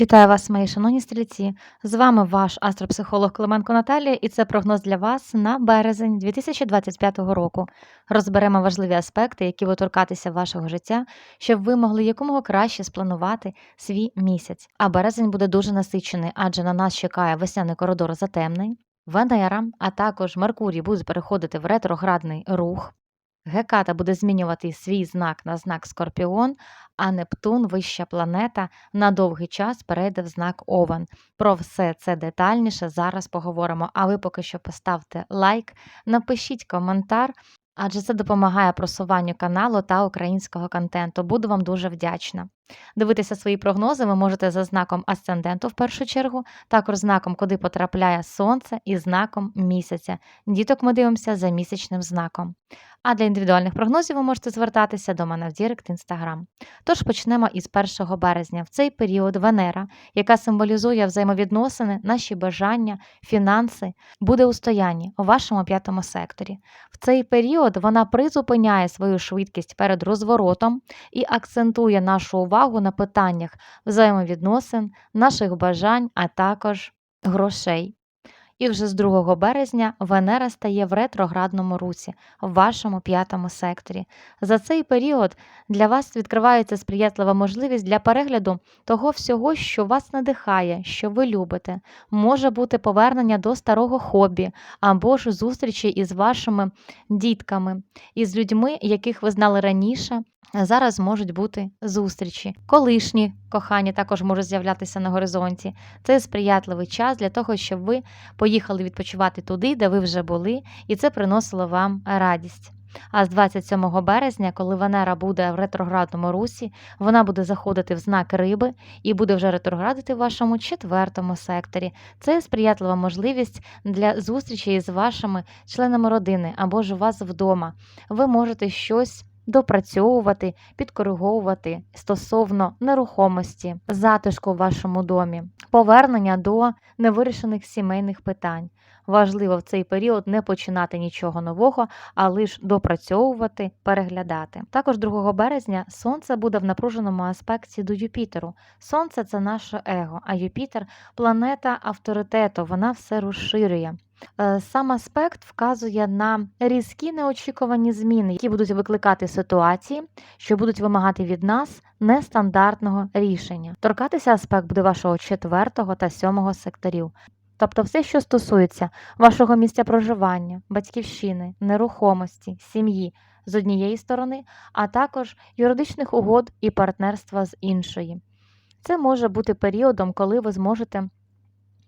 Вітаю вас, мої шановні стрільці! З вами ваш астропсихолог Клименко Наталія, і це прогноз для вас на березень 2025 року. Розберемо важливі аспекти, які будуть торкатися вашого життя, щоб ви могли якомога краще спланувати свій місяць. А березень буде дуже насичений, адже на нас чекає весняний коридор затемний, Венера, а також Меркурій будуть переходити в ретроградний рух. Геката буде змінювати свій знак на знак Скорпіон, а Нептун, вища планета, на довгий час перейде в знак Овен. Про все це детальніше зараз поговоримо. А ви поки що поставте лайк, напишіть коментар, адже це допомагає просуванню каналу та українського контенту. Буду вам дуже вдячна. Дивитися свої прогнози ви можете за знаком асценденту в першу чергу, також знаком, куди потрапляє сонце, і знаком місяця. Діток ми дивимося за місячним знаком. А для індивідуальних прогнозів ви можете звертатися до мене в Дірект Інстаграм. Тож почнемо із 1 березня. В цей період Венера, яка символізує взаємовідносини, наші бажання, фінанси, буде у стоянні у вашому п'ятому секторі. В цей період вона призупиняє свою швидкість перед розворотом і акцентує нашу увагу на питаннях взаємовідносин, наших бажань, а також грошей. І вже з 2 березня Венера стає в ретроградному русі в вашому п'ятому секторі. За цей період для вас відкривається сприятлива можливість для перегляду того всього, що вас надихає, що ви любите. Може бути повернення до старого хобі або ж зустрічі із вашими дітками, із людьми, яких ви знали раніше. Зараз можуть бути зустрічі. Колишні кохання також можуть з'являтися на горизонті. Це сприятливий час для того, щоб ви поїхали відпочивати туди, де ви вже були, і це приносило вам радість. А з 27 березня, коли Венера буде в ретроградному русі, вона буде заходити в знак риби і буде вже ретроградити в вашому четвертому секторі. Це сприятлива можливість для зустрічі із вашими членами родини або ж у вас вдома. Ви можете щось допрацьовувати, підкориговувати стосовно нерухомості, затишку в вашому домі, повернення до невирішених сімейних питань. Важливо в цей період не починати нічого нового, а лише допрацьовувати, переглядати. Також 2 березня Сонце буде в напруженому аспекті до Юпітеру. Сонце це наше его, а Юпітер планета авторитету, вона все розширює. Е, сам аспект вказує на різкі неочікувані зміни, які будуть викликати ситуації, що будуть вимагати від нас нестандартного рішення. Торкатися аспект буде вашого четвертого та сьомого секторів. Тобто все, що стосується вашого місця проживання, батьківщини, нерухомості, сім'ї з однієї сторони, а також юридичних угод і партнерства з іншої. Це може бути періодом, коли ви зможете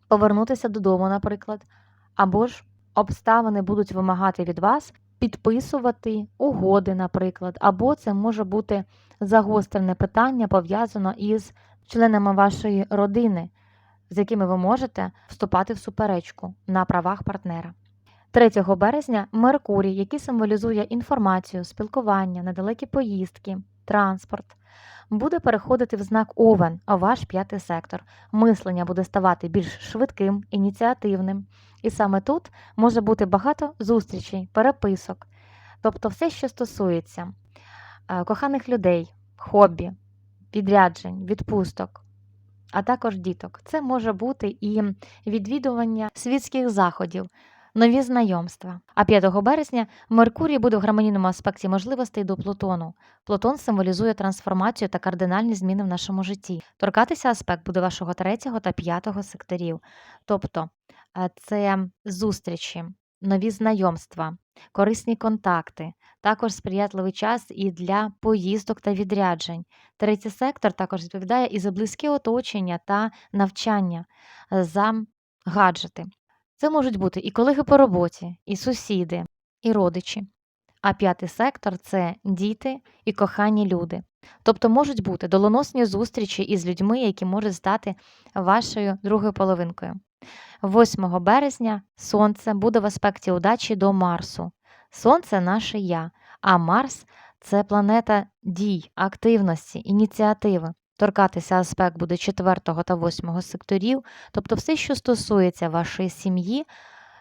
повернутися додому, наприклад, або ж обставини будуть вимагати від вас підписувати угоди, наприклад, або це може бути загострене питання пов'язано із членами вашої родини, з якими ви можете вступати в суперечку на правах партнера. 3 березня Меркурій, який символізує інформацію, спілкування, недалекі поїздки, транспорт, буде переходити в знак Овен, а ваш п'ятий сектор. Мислення буде ставати більш швидким, ініціативним. І саме тут може бути багато зустрічей, переписок, тобто все, що стосується е, коханих людей, хобі, відряджень, відпусток. А також діток. Це може бути і відвідування світських заходів, нові знайомства. А 5 березня Меркурій буде в гармонійному аспекті можливостей до Плутону. Плутон символізує трансформацію та кардинальні зміни в нашому житті. Торкатися аспект буде вашого 3 та 5 секторів. Тобто е, це зустрічі, нові знайомства, корисні контакти, також сприятливий час і для поїздок та відряджень. Третій сектор також відповідає і за близьке оточення та навчання, е, за гаджети. Це можуть бути і колеги по роботі, і сусіди, і родичі. А п'ятий сектор це діти і кохані люди. Тобто можуть бути доленосні зустрічі із людьми, які можуть стати вашою другою половинкою. 8 березня Сонце буде в аспекті удачі до Марсу. Сонце наше я, а Марс це планета дій, активності, ініціативи. Торкатися аспект буде 4 та 8 секторів, тобто все, що стосується вашої сім'ї,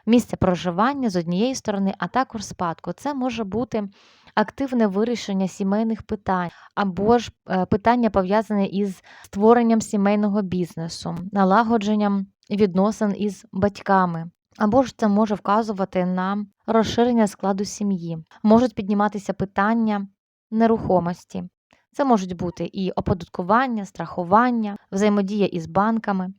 місця проживання з однієї сторони, а також спадку. Це може бути активне вирішення сімейних питань або ж е, питання пов'язані із створенням сімейного бізнесу, налагодженням відносин із батьками. Або ж це може вказувати на розширення складу сім'ї. Можуть підніматися питання нерухомості. Це можуть бути і оподаткування, страхування, взаємодія із банками.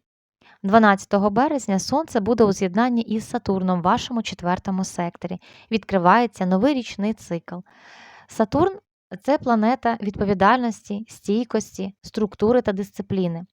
12 березня Сонце буде у з'єднанні із Сатурном в вашому четвертому секторі. Відкривається новий річний цикл. Сатурн це планета відповідальності, стійкості, структури та дисципліни.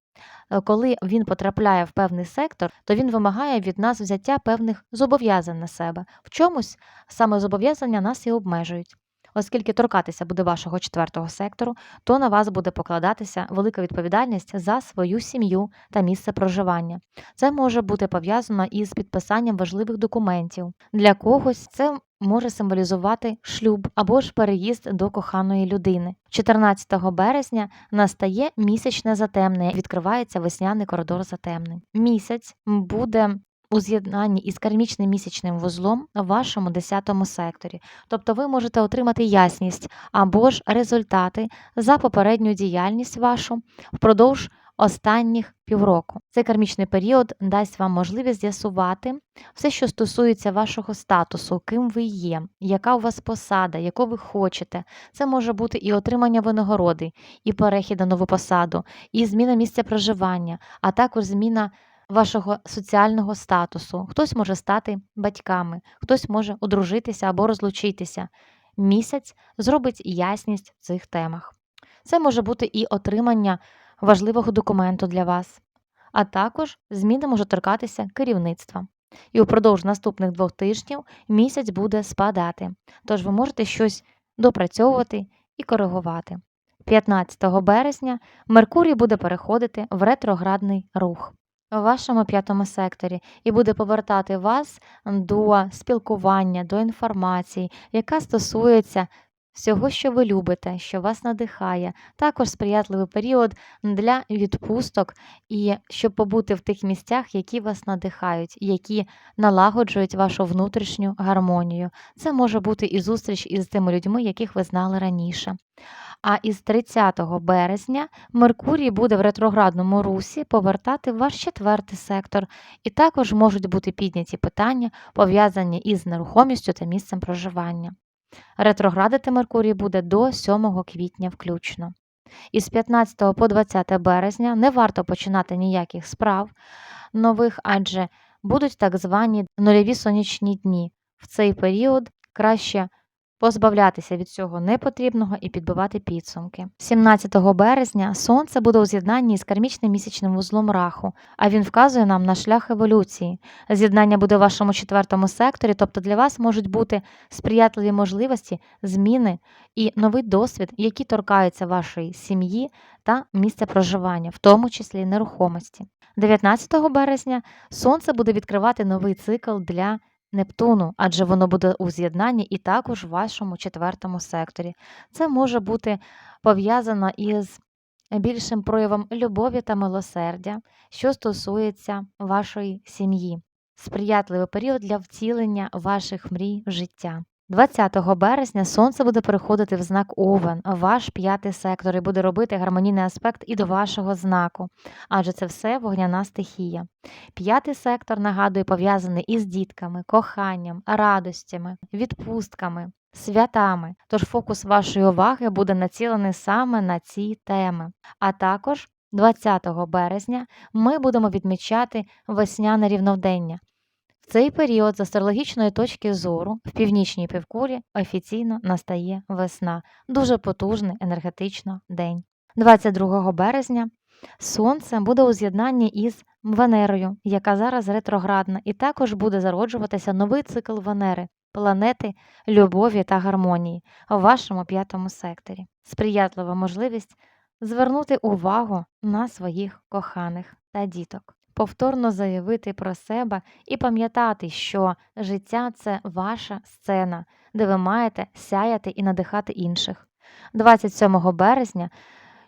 Е, Коли він потрапляє в певний сектор, то він вимагає від нас взяття певних зобов'язань на себе. В чомусь саме зобов'язання нас і обмежують. Оскільки торкатися буде вашого четвертого сектору, то на вас буде покладатися велика відповідальність за свою сім'ю та місце проживання. Це може бути пов'язано із підписанням важливих документів. Для когось це може символізувати шлюб або ж переїзд до коханої людини. 14 березня настає місячне затемнення, відкривається весняний коридор затемнень. Місяць буде у з'єднанні із кармічним місячним вузлом в вашому 10 секторі. Тобто ви можете отримати ясність або ж результати за попередню діяльність вашу впродовж останніх півроку. Цей кармічний період дасть вам можливість з'ясувати все, що стосується вашого статусу, ким ви є, яка у вас посада, яку ви хочете. Це може бути і отримання винагороди, і перехід на нову посаду, і зміна місця проживання, а також зміна вашого соціального статусу. Хтось може стати батьками, хтось може одружитися або розлучитися. Місяць зробить ясність в цих темах. Це може бути і отримання важливого документу для вас, а також зміни може торкатися керівництва. І упродовж наступних двох тижнів місяць буде спадати, тож ви можете щось допрацьовувати і коригувати. 15 березня Меркурій буде переходити в ретроградний рух у вашому п'ятому секторі і буде повертати вас до спілкування, до інформації, яка стосується всього, що ви любите, що вас надихає, також сприятливий період для відпусток і щоб побути в тих місцях, які вас надихають, які налагоджують вашу внутрішню гармонію. Це може бути і зустріч із тими людьми, яких ви знали раніше. А із 30 березня Меркурій буде в ретроградному русі повертати ваш четвертий сектор, і також можуть бути підняті питання, пов'язані із нерухомістю та місцем проживання. Ретроградити Меркурій буде до 7 квітня включно. Із 15 по 20 березня не варто починати ніяких справ нових, адже будуть так звані нульові сонячні дні. В цей період краще позбавлятися від цього непотрібного і підбивати підсумки. 17 березня сонце буде у з'єднанні з кармічним місячним вузлом раху, а він вказує нам на шлях еволюції. З'єднання буде в вашому четвертому секторі, тобто для вас можуть бути сприятливі можливості, зміни і новий досвід, які торкаються вашої сім'ї та місця проживання, в тому числі нерухомості. 19 березня сонце буде відкривати новий цикл для Нептуну, адже воно буде у з'єднанні і також в вашому четвертому секторі. Це може бути пов'язано із більшим проявом любові та милосердя, що стосується вашої сім'ї. Сприятливий період для втілення ваших мрій в життя. 20 березня сонце буде переходити в знак Овен, ваш п'ятий сектор, і буде робити гармонійний аспект і до вашого знаку, адже це все вогняна стихія. П'ятий сектор, нагадую, пов'язаний із дітками, коханням, радостями, відпустками, святами. Тож фокус вашої уваги буде націлений саме на ці теми. А також 20 березня ми будемо відмічати весняне рівновдення. Цей період з астрологічної точки зору в північній півкулі офіційно настає весна, дуже потужний енергетично день. 22 березня Сонце буде у з'єднанні із Венерою, яка зараз ретроградна, і також буде зароджуватися новий цикл Венери, планети любові та гармонії в вашому п'ятому секторі. Сприятлива можливість звернути увагу на своїх коханих та діток повторно заявити про себе і пам'ятати, що життя це ваша сцена, де ви маєте сяяти і надихати інших. 27 березня.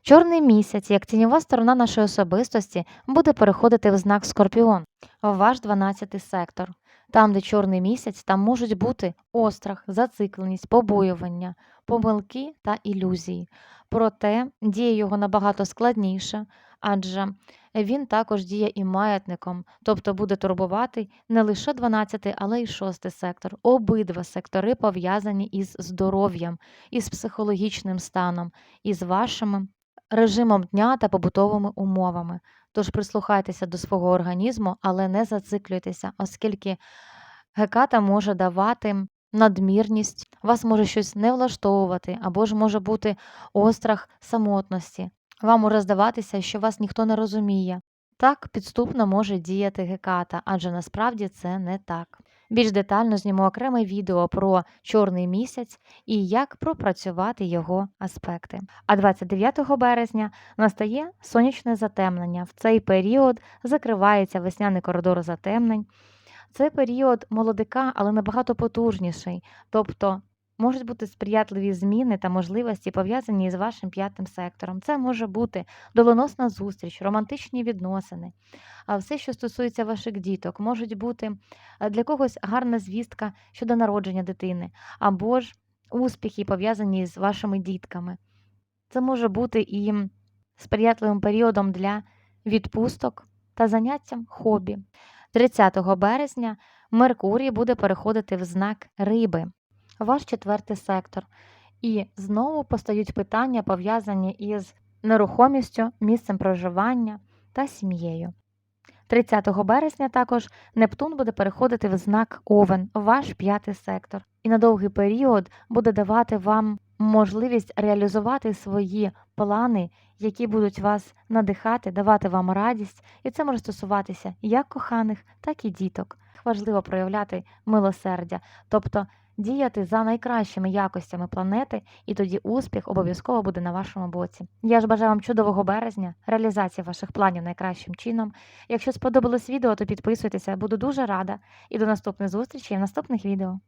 Чорний місяць, як тіньова сторона нашої особистості, буде переходити в знак Скорпіон, в ваш 12 сектор. Там, де чорний місяць, там можуть бути острах, зацикленість, побоювання, помилки та ілюзії. Проте дія його набагато складніша, адже він також діє і маятником, тобто буде турбувати не лише 12, але й 6 сектор. Обидва сектори пов'язані із здоров'ям, із психологічним станом, із вашим режимом дня та побутовими умовами. Тож прислухайтеся до свого організму, але не зациклюйтеся, оскільки геката може давати надмірність, вас може щось не влаштовувати, або ж може бути острах самотності. Вам може здаватися, що вас ніхто не розуміє. Так підступно може діяти геката, адже насправді це не так. Більш детально зніму окреме відео про чорний місяць і як пропрацювати його аспекти. А 29 березня настає сонячне затемнення. В цей період закривається весняний коридор затемнень. Це період молодика, але набагато потужніший, тобто можуть бути сприятливі зміни та можливості пов'язані з вашим п'ятим сектором. Це може бути доленосна зустріч, романтичні відносини, а все, що стосується ваших діток, можуть бути е, для когось гарна звістка щодо народження дитини, або ж успіхи пов'язані з вашими дітками. Це може бути і сприятливим періодом для відпусток та заняттям хобі. 30 березня Меркурій буде переходити в знак риби, ваш четвертий сектор. І знову постають питання, пов'язані із нерухомістю, місцем проживання та сім'єю. 30 березня також Нептун буде переходити в знак Овен, ваш п'ятий сектор, і на довгий період буде давати вам можливість реалізувати свої плани, які будуть вас надихати, давати вам радість, і це може стосуватися як коханих, так і діток. Важливо проявляти милосердя, тобто діяти за найкращими якостями планети, і тоді успіх обов'язково буде на вашому боці. Я ж бажаю вам чудового березня, реалізації ваших планів найкращим чином. Якщо сподобалось відео, то підписуйтеся, буду дуже рада. І до наступних зустрічей в наступних відео.